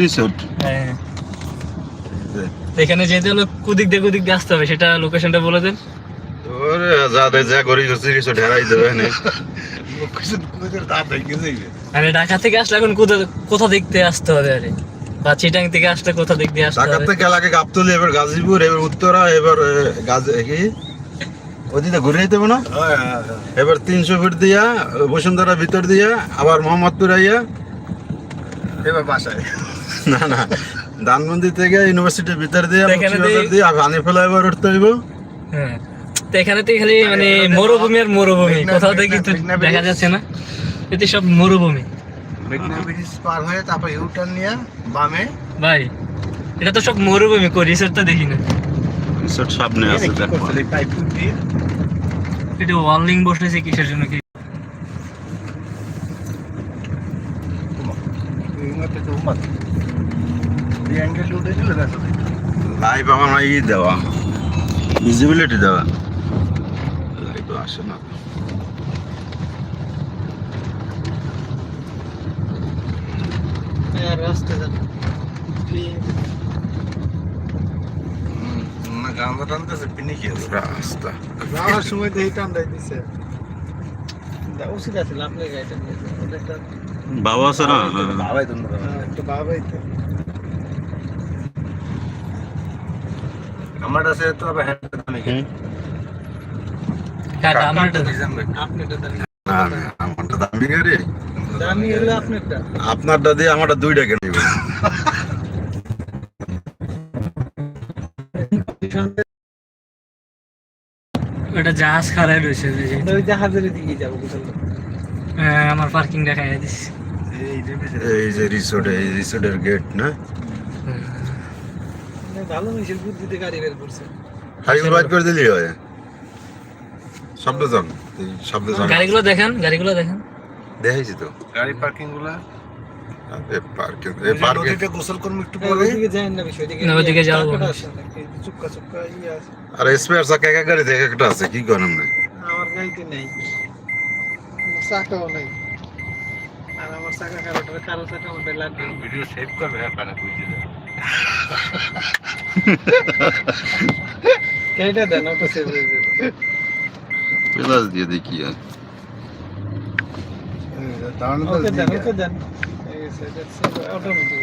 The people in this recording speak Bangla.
রিসোর্ট হ্যাঁ। এখানে যেতে হলো কুদিক দিয়ে কুদিক দিয়ে আসতে হবে সেটা লোকেশনটা বলে দেন। ওরে যা যা করি রিসোর্ট হেরাই দেবে না মানে ঢাকা থেকে আসলে এখন কোথা কোথা দেখতে আসতে হবে আরে? বা চিটাং থেকে আসলে কোথা দিক দিয়ে আসতে ঢাকা থেকে এলাকা গাবতলি এবার গাজীপুর এবার উত্তরা এবার গাজ কি? ওদিকে ঘুরে যেতে হবে না? এবার তিনশো ফিট দিয়া বসুন্ধরা ভিতর দিয়া আবার মোহাম্মদপুর আইয়া এবার বাসায়। না না। ধানমন্দির থেকে ইউনিভার্সিটির ভিতর দিয়া দিয়ে- হানি ফ্লাইওভার উঠতে হইব? হ্যাঁ। তো এখানে তো খালি মানে মরুভূমি আর মরুভূমি। কোথাও থেকে দেখা যাচ্ছে না। এতে সব মরুভূমি। মেঘনা ব্রিজ পার হয়ে তারপর ইউটার্ন নিয়ে বামে। ভাই এটা তো সব মরুভূমি রিসোর্ট তো দেখি না। রিসোর্ট সামনে আছে দেখো। দিয়ে এটা ওয়ার্লিং বসেছে কিসের জন্য কি? উমাতে তো উমাতে এই অ্যাঙ্গেল উঠে দিলে দেখো লাইভ আমার ই দেওয়া। ভিজিবিলিটি দেওয়া। লাইভ আসে না। না গান্দা টানতেছে পিনি খেয়েছে রাস্তা। যাওয়ার সময় তো এই দিছে। উচিত আছে আপনি গাড়িটা বাবা না? বাবাই তো বাবাই তো। আমার কাছে তো আবার হ্যান্ড দামে। কাটা আমারটা আপনারটা দামি। না না আমারটা দামি গাড়ি। দামি হলো আপনারটা। আপনারটা দিয়ে আমারটা দুইটা কেন ওটা জাহাজ খারাপ রয়েছে ওই জাহাজের দিকে যাব হ্যাঁ, আমার পার্কিং দেখাই দিস। এই যে এই যে। রিসোর্ট এই রিসোর্টের গেট না? ভালো মিশের বুদ্ধিতে গাড়ি বের করছে। হাইগুলো বাইর করে দিলি হয় শব্দ জন শব্দ জন গাড়িগুলো দেখেন গাড়িগুলো দেখেন। দেখাইছি তো। গাড়ি পার্কিংগুলা এ এ পার্কে। নদীতে গোসল করব একটু পরে। ওইদিকে যাই না বেশি ওইদিকে না, ওইদিকে যাব টাকাটা না। আছে নাকি? চুক্কা চুক্কা ইয়ে আছে। আর স্পেয়ার চাকা একা একটা আছে কি করেন না আমার গাড়িতে নেই। চাকাও নেই। আর আমার চাকা কারোটা কারও চাকা ওটা লাগবে ভিডিও সেভ করবে হ্যাঁ এইটা দেন ওটা সেভ হয়ে যাবে। প্লাস দিয়ে দেখি আর। দাঁড়ানো দেন দেন। অটোমেটিক